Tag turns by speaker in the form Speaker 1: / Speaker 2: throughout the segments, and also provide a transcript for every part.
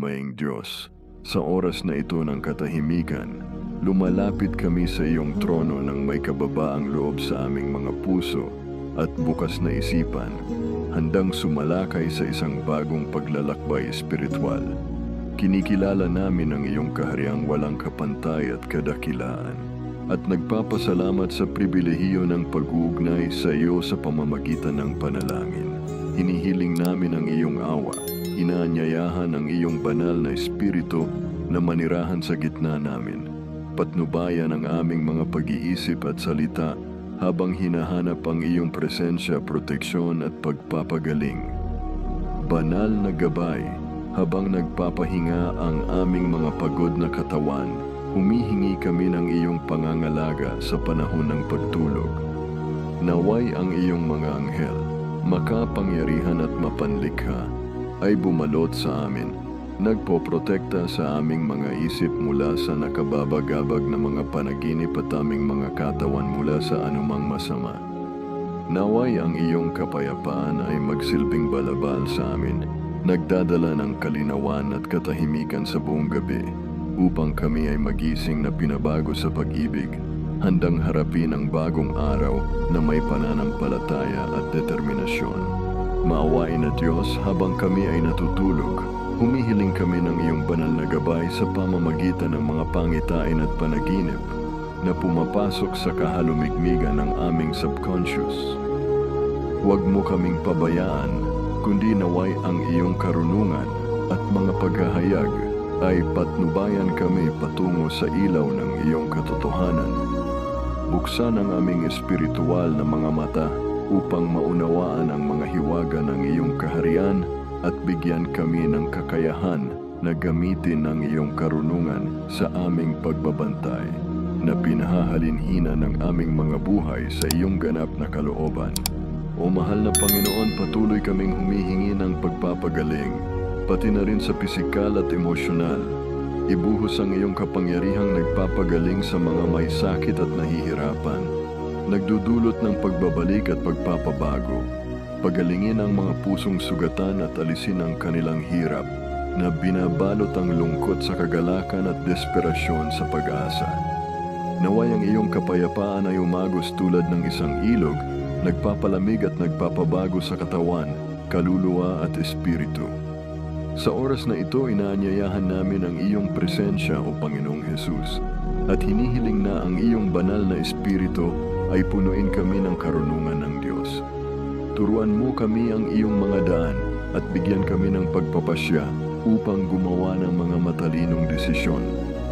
Speaker 1: Amaing Diyos, sa oras na ito ng katahimikan, lumalapit kami sa iyong trono ng may kababaang loob sa aming mga puso at bukas na isipan, handang sumalakay sa isang bagong paglalakbay espiritual. Kinikilala namin ang iyong kahariang walang kapantay at kadakilaan at nagpapasalamat sa pribilehiyo ng pag-uugnay sa iyo sa pamamagitan ng panalangin. Hinihiling namin ang iyong awa, inaanyayahan ang iyong banal na espiritu na manirahan sa gitna namin. Patnubayan ang aming mga pag-iisip at salita habang hinahanap ang iyong presensya, proteksyon at pagpapagaling. Banal na gabay, habang nagpapahinga ang aming mga pagod na katawan, humihingi kami ng iyong pangangalaga sa panahon ng pagtulog. Naway ang iyong mga anghel, makapangyarihan at mapanlikha, ay bumalot sa amin, nagpoprotekta sa aming mga isip mula sa nakababagabag na mga panaginip at aming mga katawan mula sa anumang masama. Naway ang iyong kapayapaan ay magsilbing balabal sa amin, nagdadala ng kalinawan at katahimikan sa buong gabi, upang kami ay magising na pinabago sa pag-ibig, handang harapin ang bagong araw na may pananampalataya at determinasyon. Maawain na Diyos habang kami ay natutulog, humihiling kami ng iyong banal na gabay sa pamamagitan ng mga pangitain at panaginip na pumapasok sa kahalumigmigan ng aming subconscious. Huwag mo kaming pabayaan, kundi naway ang iyong karunungan at mga paghahayag ay patnubayan kami patungo sa ilaw ng iyong katotohanan. Buksan ang aming espiritual na mga mata upang maunawaan ang mga hiwaga ng iyong kaharian at bigyan kami ng kakayahan na gamitin ang iyong karunungan sa aming pagbabantay na pinahahalinhina ng aming mga buhay sa iyong ganap na kalooban. O mahal na Panginoon, patuloy kaming humihingi ng pagpapagaling, pati na rin sa pisikal at emosyonal. Ibuhos ang iyong kapangyarihang nagpapagaling sa mga may sakit at nahihirapan. Nagdudulot ng pagbabalik at pagpapabago. Pagalingin ang mga pusong sugatan at alisin ang kanilang hirap na binabalot ang lungkot sa kagalakan at desperasyon sa pag-asa. Naway ang iyong kapayapaan ay umagos tulad ng isang ilog nagpapalamig at nagpapabago sa katawan, kaluluwa at espiritu. Sa oras na ito, inaanyayahan namin ang iyong presensya o Panginoong Hesus at hinihiling na ang iyong banal na espiritu ay punuin kami ng karunungan ng Diyos. Turuan mo kami ang iyong mga daan at bigyan kami ng pagpapasya upang gumawa ng mga matalinong desisyon.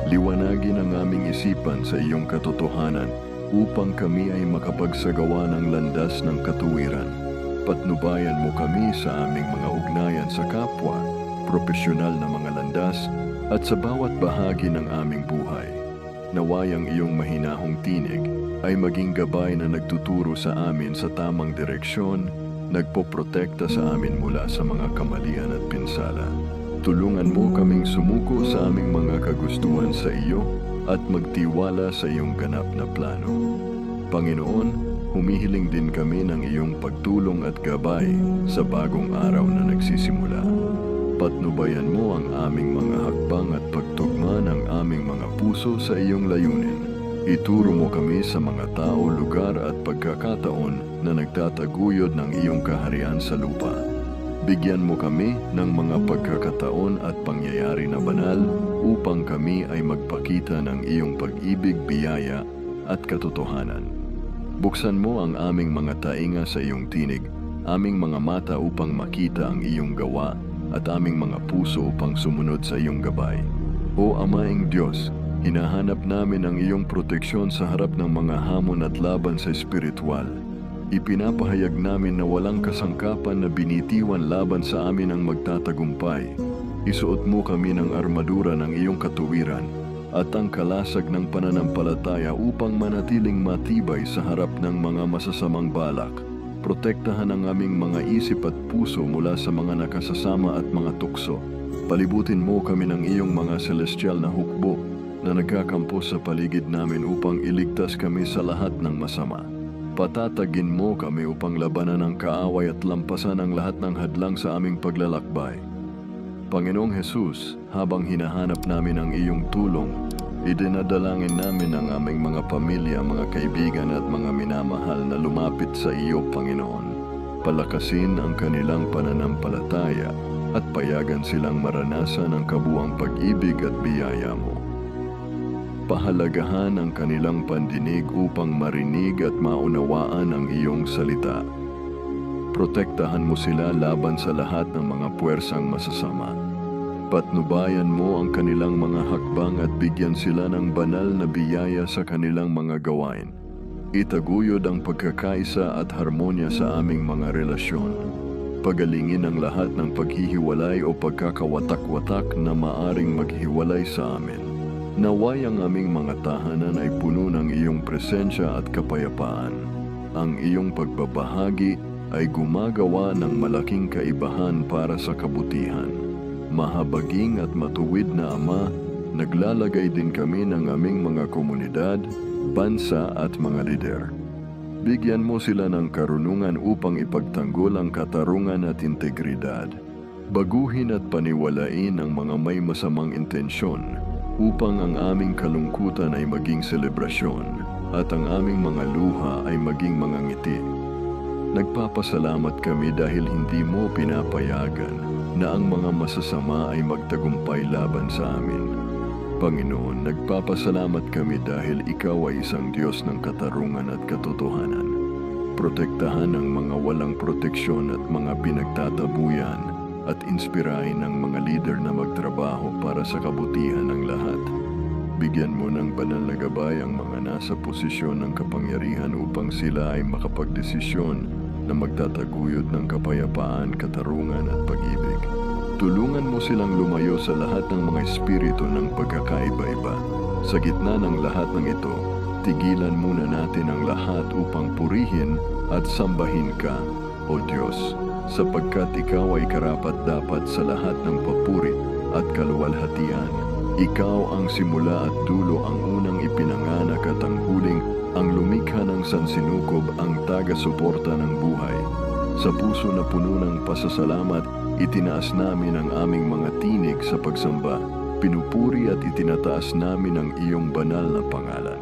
Speaker 1: Liwanagin ang aming isipan sa iyong katotohanan upang kami ay makapagsagawa ng landas ng katuwiran. Patnubayan mo kami sa aming mga ugnayan sa kapwa, profesional na mga landas, at sa bawat bahagi ng aming buhay. Nawayang iyong mahinahong tinig ay maging gabay na nagtuturo sa amin sa tamang direksyon, nagpoprotekta sa amin mula sa mga kamalian at pinsala. Tulungan mo kaming sumuko sa aming mga kagustuhan sa iyo at magtiwala sa iyong ganap na plano. Panginoon, humihiling din kami ng iyong pagtulong at gabay sa bagong araw na nagsisimula. Patnubayan mo ang aming mga hakbang at pagtugma ng aming mga puso sa iyong layunin. Ituro mo kami sa mga tao, lugar at pagkakataon na nagtataguyod ng iyong kaharian sa lupa. Bigyan mo kami ng mga pagkakataon at pangyayari na banal upang kami ay magpakita ng iyong pag-ibig, biyaya at katotohanan. Buksan mo ang aming mga tainga sa iyong tinig, aming mga mata upang makita ang iyong gawa at aming mga puso upang sumunod sa iyong gabay. O Amaing Diyos, hinahanap namin ang iyong proteksyon sa harap ng mga hamon at laban sa espiritual. Ipinapahayag namin na walang kasangkapan na binitiwan laban sa amin ang magtatagumpay Isuot mo kami ng armadura ng iyong katuwiran at ang kalasag ng pananampalataya upang manatiling matibay sa harap ng mga masasamang balak. Protektahan ang aming mga isip at puso mula sa mga nakasasama at mga tukso. Palibutin mo kami ng iyong mga celestial na hukbo na nagkakampo sa paligid namin upang iligtas kami sa lahat ng masama. Patatagin mo kami upang labanan ang kaaway at lampasan ang lahat ng hadlang sa aming paglalakbay. Panginoong Hesus, habang hinahanap namin ang iyong tulong, idinadalangin namin ang aming mga pamilya, mga kaibigan at mga minamahal na lumapit sa iyo, Panginoon. Palakasin ang kanilang pananampalataya at payagan silang maranasan ang kabuang pag-ibig at biyaya mo. Pahalagahan ang kanilang pandinig upang marinig at maunawaan ang iyong salita. Protektahan mo sila laban sa lahat ng mga puwersang masasama. Patnubayan mo ang kanilang mga hakbang at bigyan sila ng banal na biyaya sa kanilang mga gawain. Itaguyod ang pagkakaisa at harmonya sa aming mga relasyon. Pagalingin ang lahat ng paghihiwalay o pagkakawatak-watak na maaring maghiwalay sa amin. Naway ang aming mga tahanan ay puno ng iyong presensya at kapayapaan. Ang iyong pagbabahagi ay gumagawa ng malaking kaibahan para sa kabutihan. Mahabaging at matuwid na Ama, naglalagay din kami ng aming mga komunidad, bansa at mga lider. Bigyan mo sila ng karunungan upang ipagtanggol ang katarungan at integridad. Baguhin at paniwalain ang mga may masamang intensyon upang ang aming kalungkutan ay maging selebrasyon at ang aming mga luha ay maging mga ngiti. Nagpapasalamat kami dahil hindi mo pinapayagan na ang mga masasama ay magtagumpay laban sa amin. Panginoon, nagpapasalamat kami dahil Ikaw ay isang Diyos ng katarungan at katotohanan. Protektahan ang mga walang proteksyon at mga pinagtatabuyan at inspirahin ang mga leader na magtrabaho para sa kabutihan ng lahat. Bigyan mo ng banal na gabay ang mga nasa posisyon ng kapangyarihan upang sila ay makapagdesisyon na magtataguyod ng kapayapaan, katarungan at pag-ibig. Tulungan mo silang lumayo sa lahat ng mga espiritu ng pagkakaiba-iba. Sa gitna ng lahat ng ito, tigilan muna natin ang lahat upang purihin at sambahin ka, O Diyos, sapagkat Ikaw ay karapat-dapat sa lahat ng papuri at kaluwalhatian. Ikaw ang simula at dulo ang unang ipinanganak at ang huling ang lumikha ng sansinukob ang taga-suporta ng buhay. Sa puso na puno ng pasasalamat, itinaas namin ang aming mga tinig sa pagsamba. Pinupuri at itinataas namin ang iyong banal na pangalan.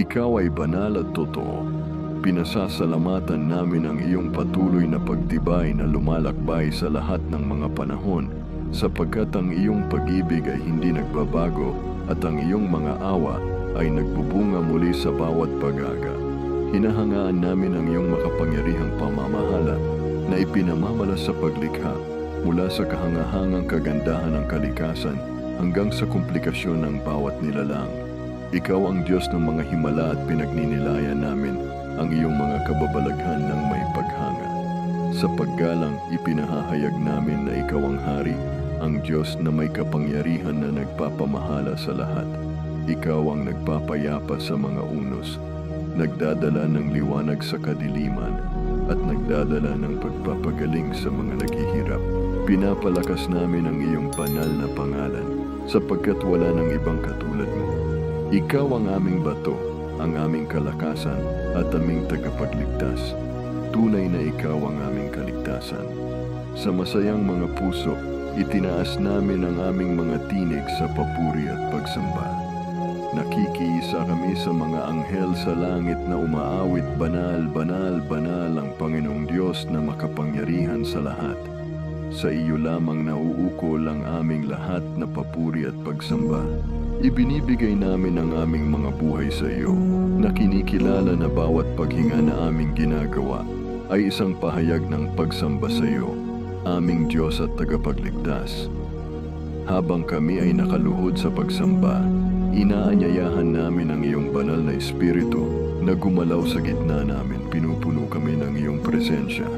Speaker 1: Ikaw ay banal at totoo. Pinasasalamatan namin ang iyong patuloy na pagtibay na lumalakbay sa lahat ng mga panahon sapagkat ang iyong pag-ibig ay hindi nagbabago at ang iyong mga awa ay nagbubunga muli sa bawat pag-aga. Hinahangaan namin ang iyong makapangyarihang pamamahala na ipinamamalas sa paglikha mula sa kahangahangang kagandahan ng kalikasan hanggang sa komplikasyon ng bawat nilalang. Ikaw ang Diyos ng mga himala at pinagninilayan namin ang iyong mga kababalaghan ng may paghanga. Sa paggalang, ipinahahayag namin na ikaw ang hari, ang Diyos na may kapangyarihan na nagpapamahala sa lahat. Ikaw ang nagpapayapa sa mga unos, nagdadala ng liwanag sa kadiliman, at nagdadala ng pagpapagaling sa mga naghihirap. Pinapalakas namin ang iyong banal na pangalan, sapagkat wala ng ibang katulad mo. Ikaw ang aming bato, ang aming kalakasan, at aming tagapagligtas. Tunay na ikaw ang aming kaligtasan. Sa masayang mga puso, itinaas namin ang aming mga tinig sa papuri at pagsamba. Nakikiisa kami sa mga anghel sa langit na umaawit banal, banal, banal ang Panginoong Diyos na makapangyarihan sa lahat. Sa iyo lamang nauukol ang aming lahat na papuri at pagsamba. Ibinibigay namin ang aming mga buhay sa iyo, na kinikilala na bawat paghinga na aming ginagawa ay isang pahayag ng pagsamba sa iyo, aming Diyos at tagapagligtas. Habang kami ay nakaluhod sa pagsamba, inaanyayahan namin ang iyong banal na espiritu na gumalaw sa gitna namin. Pinupuno kami ng iyong presensya.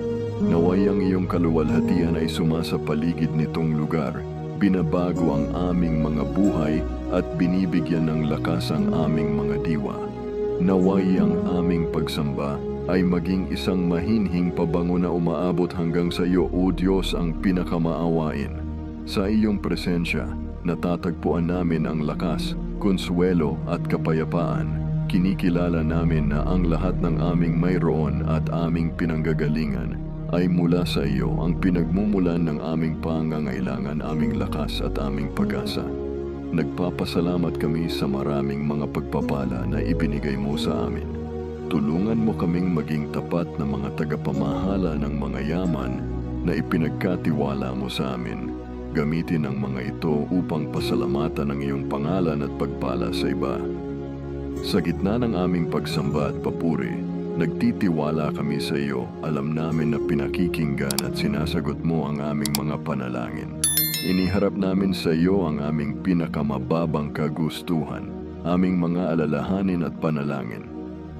Speaker 1: Naway ang iyong kaluwalhatian ay sumasa paligid nitong lugar. Binabago ang aming mga buhay at binibigyan ng lakas ang aming mga diwa. Naway ang aming pagsamba ay maging isang mahinhing pabango na umaabot hanggang sa iyo, O Diyos, ang pinakamaawain. Sa iyong presensya, natatagpuan namin ang lakas, konsuelo at kapayapaan. Kinikilala namin na ang lahat ng aming mayroon at aming pinanggagalingan ay mula sa iyo ang pinagmumulan ng aming pangangailangan, aming lakas at aming pag-asa. Nagpapasalamat kami sa maraming mga pagpapala na ibinigay mo sa amin. Tulungan mo kaming maging tapat na mga tagapamahala ng mga yaman na ipinagkatiwala mo sa amin. Gamitin ang mga ito upang pasalamatan ang iyong pangalan at pagpala sa iba. Sa gitna ng aming pagsamba at papuri, nagtitiwala kami sa iyo. Alam namin na pinakikinggan at sinasagot mo ang aming mga panalangin. Iniharap namin sa iyo ang aming pinakamababang kagustuhan, aming mga alalahanin at panalangin.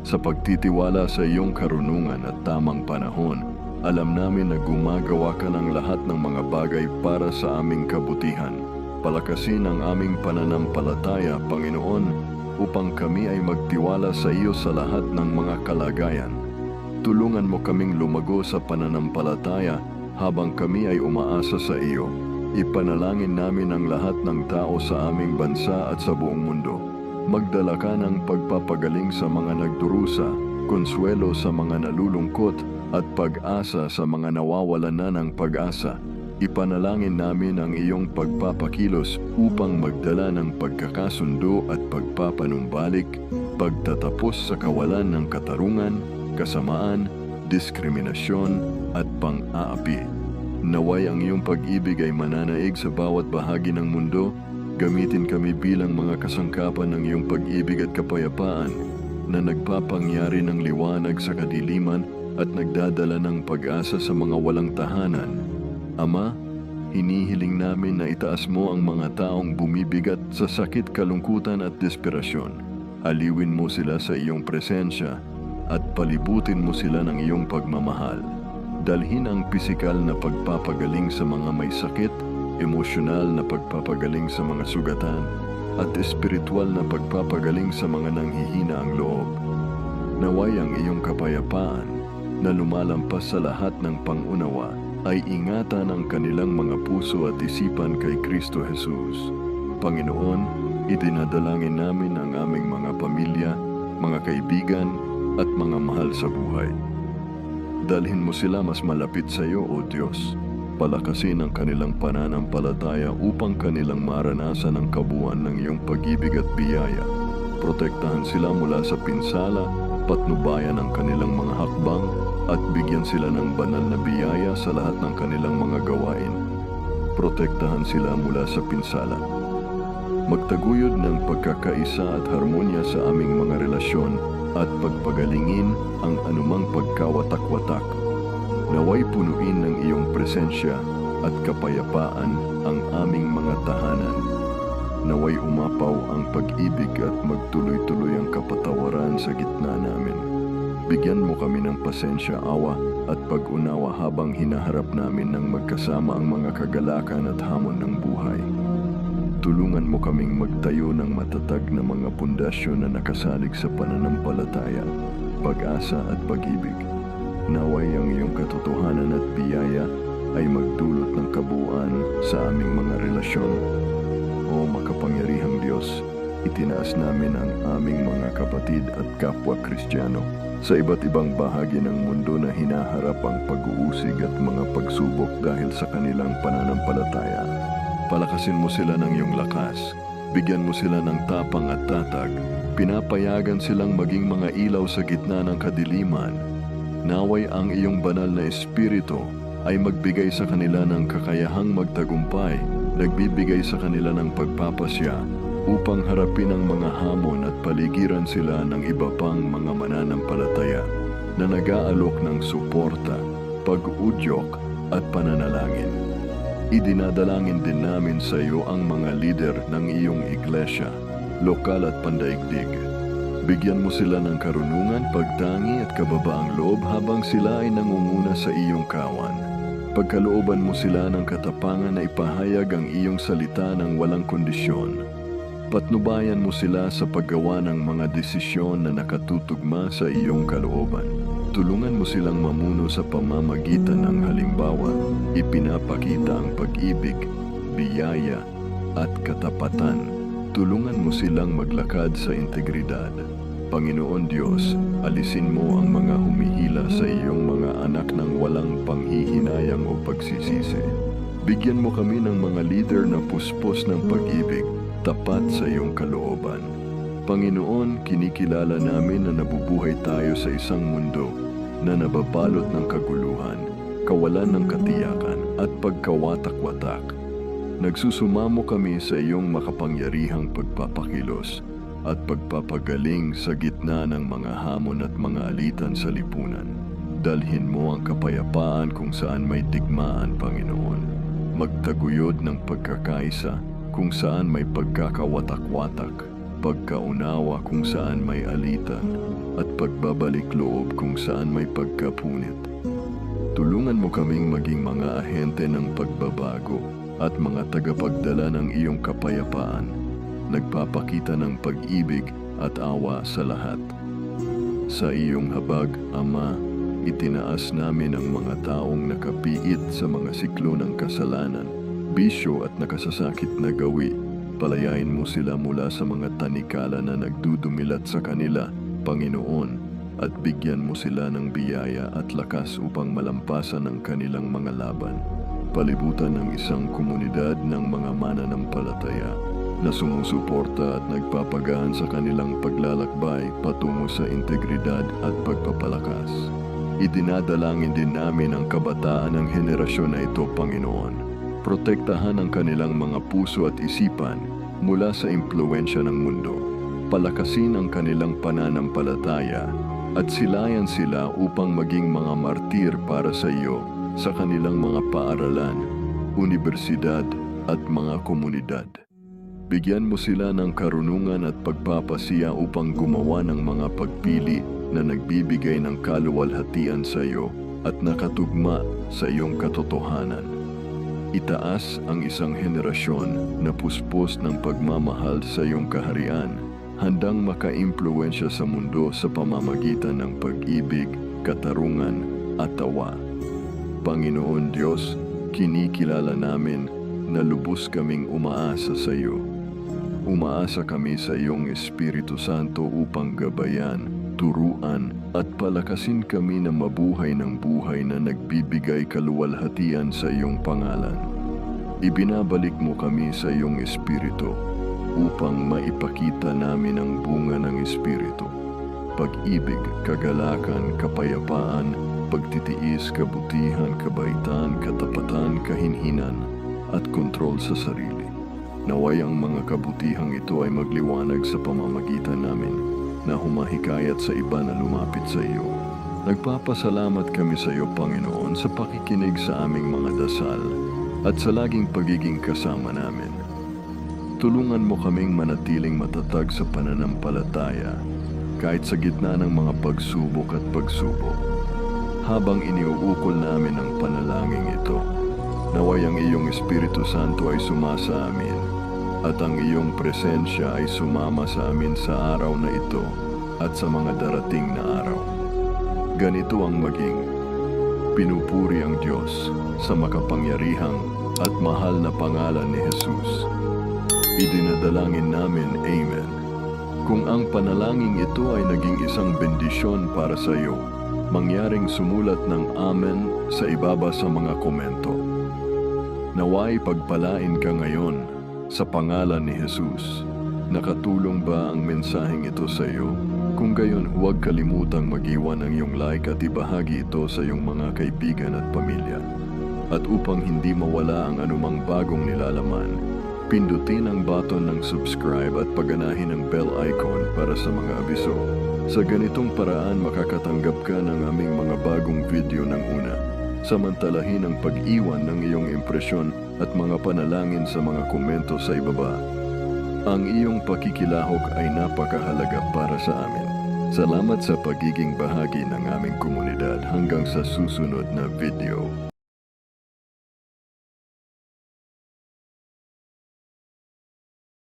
Speaker 1: Sa pagtitiwala sa iyong karunungan at tamang panahon, alam namin na gumagawa ka ng lahat ng mga bagay para sa aming kabutihan. Palakasin ang aming pananampalataya, Panginoon, upang kami ay magtiwala sa iyo sa lahat ng mga kalagayan. Tulungan mo kaming lumago sa pananampalataya habang kami ay umaasa sa iyo. Ipanalangin namin ang lahat ng tao sa aming bansa at sa buong mundo. Magdala ka ng pagpapagaling sa mga nagdurusa, konsuelo sa mga nalulungkot, at pag-asa sa mga nawawalan na ng pag-asa. Ipanalangin namin ang iyong pagpapakilos upang magdala ng pagkakasundo at pagpapanumbalik, pagtatapos sa kawalan ng katarungan, kasamaan, diskriminasyon at pang-aapi. Naway ang iyong pag-ibig ay mananaig sa bawat bahagi ng mundo. Gamitin kami bilang mga kasangkapan ng iyong pag-ibig at kapayapaan na nagpapangyari ng liwanag sa kadiliman at nagdadala ng pag-asa sa mga walang tahanan. Ama, hinihiling namin na itaas mo ang mga taong bumibigat sa sakit, kalungkutan at desperasyon. Aliwin mo sila sa iyong presensya at palibutin mo sila ng iyong pagmamahal. Dalhin ang pisikal na pagpapagaling sa mga may sakit, emosyonal na pagpapagaling sa mga sugatan, at espiritual na pagpapagaling sa mga nanghihina ang loob. Naway ang iyong kapayapaan na lumalampas sa lahat ng pangunawa ay ingatan ang kanilang mga puso at isipan kay Kristo Jesus. Panginoon, idinadalangin namin ang aming mga pamilya, mga kaibigan, at mga mahal sa buhay. Dalhin mo sila mas malapit sa iyo, O Diyos. Palakasin ang kanilang pananampalataya upang kanilang maranasan ang kabuuan ng iyong pag-ibig at biyaya. Protektahan sila mula sa pinsala, patnubayan ang kanilang mga hakbang, at bigyan sila ng banal na biyaya sa lahat ng kanilang mga gawain. Protektahan sila mula sa pinsala. Magtaguyod ng pagkakaisa at harmonya sa aming mga relasyon at pagpagalingin ang anumang pagkawatak-watak. Naway punuin ng iyong presensya at kapayapaan ang aming mga tahanan. Naway umapaw ang pag-ibig at magtuloy-tuloy ang kapatawaran sa gitna namin. Bigyan mo kami ng pasensya, awa at pag-unawa habang hinaharap namin ng magkasama ang mga kagalakan at hamon ng buhay. Tulungan mo kaming magtayo ng matatag na mga pundasyon na nakasalig sa pananampalataya, pag-asa at pag-ibig. Naway ang iyong katotohanan at biyaya ay magdulot ng kabuuan sa aming mga relasyon. O makapangyarihang Diyos, itinaas namin ang aming mga kapatid at kapwa Kristiyano sa iba't ibang bahagi ng mundo na hinaharap ang pag-uusig at mga pagsubok dahil sa kanilang pananampalataya. Palakasin mo sila ng iyong lakas. Bigyan mo sila ng tapang at tatag. Pinapayagan silang maging mga ilaw sa gitna ng kadiliman. Naway ang iyong banal na espiritu ay magbigay sa kanila ng kakayahang magtagumpay, nagbibigay sa kanila ng pagpapasya upang harapin ang mga hamon at paligiran sila ng iba pang mga mananampalataya na nag-aalok ng suporta, pag-udyok at pananalangin. Idinadalangin din namin sa iyo ang mga lider ng iyong iglesia, lokal at pandaigdig. Bigyan mo sila ng karunungan, pagtangi at kababaang loob habang sila ay nangunguna sa iyong kawan. Pagkalooban mo sila ng katapangan na ipahayag ang iyong salita ng walang kondisyon. Patnubayan mo sila sa paggawa ng mga desisyon na nakatutugma sa iyong kalooban. Tulungan mo silang mamuno sa pamamagitan ng halimbawa, ipinapakita ang pag-ibig, biyaya, at katapatan. Tulungan mo silang maglakad sa integridad. Panginoon Diyos, alisin mo ang mga humihila sa iyong mga anak ng walang panghihinayang o pagsisisi. Bigyan mo kami ng mga leader na puspos ng pag-ibig, tapat sa iyong kalooban. Panginoon, kinikilala namin na nabubuhay tayo sa isang mundo na nababalot ng kaguluhan, kawalan ng katiyakan at pagkawatak-watak. Nagsusumamo kami sa iyong makapangyarihang pagpapakilos at pagpapagaling sa gitna ng mga hamon at mga alitan sa lipunan. Dalhin mo ang kapayapaan kung saan may digmaan, Panginoon. Magtaguyod ng pagkakaisa kung saan may pagkakawatak-watak, pagkaunawa kung saan may alitan, at pagbabalik loob kung saan may pagkapunit. Tulungan mo kaming maging mga ahente ng pagbabago at mga tagapagdala ng iyong kapayapaan, nagpapakita ng pag-ibig at awa sa lahat. Sa iyong habag, Ama, itinaas namin ang mga taong nakapiit sa mga siklo ng kasalanan, bisyo at nakasasakit na gawi. Palayain mo sila mula sa mga tanikala na nagdudumilat sa kanila, Panginoon, at bigyan mo sila ng biyaya at lakas upang malampasan ang kanilang mga laban. Palibutan ng isang komunidad ng mga mananampalataya na sumusuporta at nagpapagaan sa kanilang paglalakbay patungo sa integridad at pagpapalakas. Idinadalangin din namin ang kabataan ng henerasyon na ito, Panginoon. Protektahan ang kanilang mga puso at isipan mula sa impluensya ng mundo. Palakasin ang kanilang pananampalataya at silayan sila upang maging mga martir para sa iyo sa kanilang mga paaralan, universidad at mga komunidad. Bigyan mo sila ng karunungan at pagpapasiya upang gumawa ng mga pagpili na nagbibigay ng kaluwalhatian sa iyo at nakatugma sa iyong katotohanan. Itaas ang isang henerasyon na puspos ng pagmamahal sa iyong kaharian, handang makaimpluensya sa mundo sa pamamagitan ng pag-ibig, katarungan at tawa. Panginoon Diyos, kinikilala namin na lubos kaming umaasa sa iyo. Umaasa kami sa iyong Espiritu Santo upang gabayan, turuan at palakasin kami na mabuhay ng buhay na nagbibigay kaluwalhatian sa iyong pangalan. Ibinabalik mo kami sa iyong Espiritu upang maipakita namin ang bunga ng Espiritu. Pag-ibig, kagalakan, kapayapaan, pagtitiis, kabutihan, kabaitan, katapatan, kahinhinan, at kontrol sa sarili. Naway ang mga kabutihang ito ay magliwanag sa pamamagitan namin na humahikayat sa iba na lumapit sa iyo. Nagpapasalamat kami sa iyo, Panginoon, sa pakikinig sa aming mga dasal at sa laging pagiging kasama namin. Tulungan mo kaming manatiling matatag sa pananampalataya kahit sa gitna ng mga pagsubok at pagsubok. Habang iniuukol namin ang panalangin ito, naway ang iyong Espiritu Santo ay sumasa amin at ang iyong presensya ay sumama sa amin sa araw na ito at sa mga darating na araw. Ganito ang maging pinupuri ang Diyos sa makapangyarihang at mahal na pangalan ni Jesus. Idinadalangin namin, Amen. Kung ang panalangin ito ay naging isang bendisyon para sa iyo, mangyaring sumulat ng Amen sa ibaba sa mga komento. Naway pagpalain ka ngayon sa pangalan ni Jesus. Nakatulong ba ang mensaheng ito sa iyo? Kung gayon, huwag kalimutang mag-iwan ng iyong like at ibahagi ito sa iyong mga kaibigan at pamilya. At upang hindi mawala ang anumang bagong nilalaman, pindutin ang button ng subscribe at paganahin ang bell icon para sa mga abiso. Sa ganitong paraan makakatanggap ka ng aming mga bagong video ng una. Samantalahin ang pag-iwan ng iyong impresyon at mga panalangin sa mga komento sa ibaba. Ang iyong pakikilahok ay napakahalaga para sa amin. Salamat sa pagiging bahagi ng aming komunidad hanggang sa susunod na video.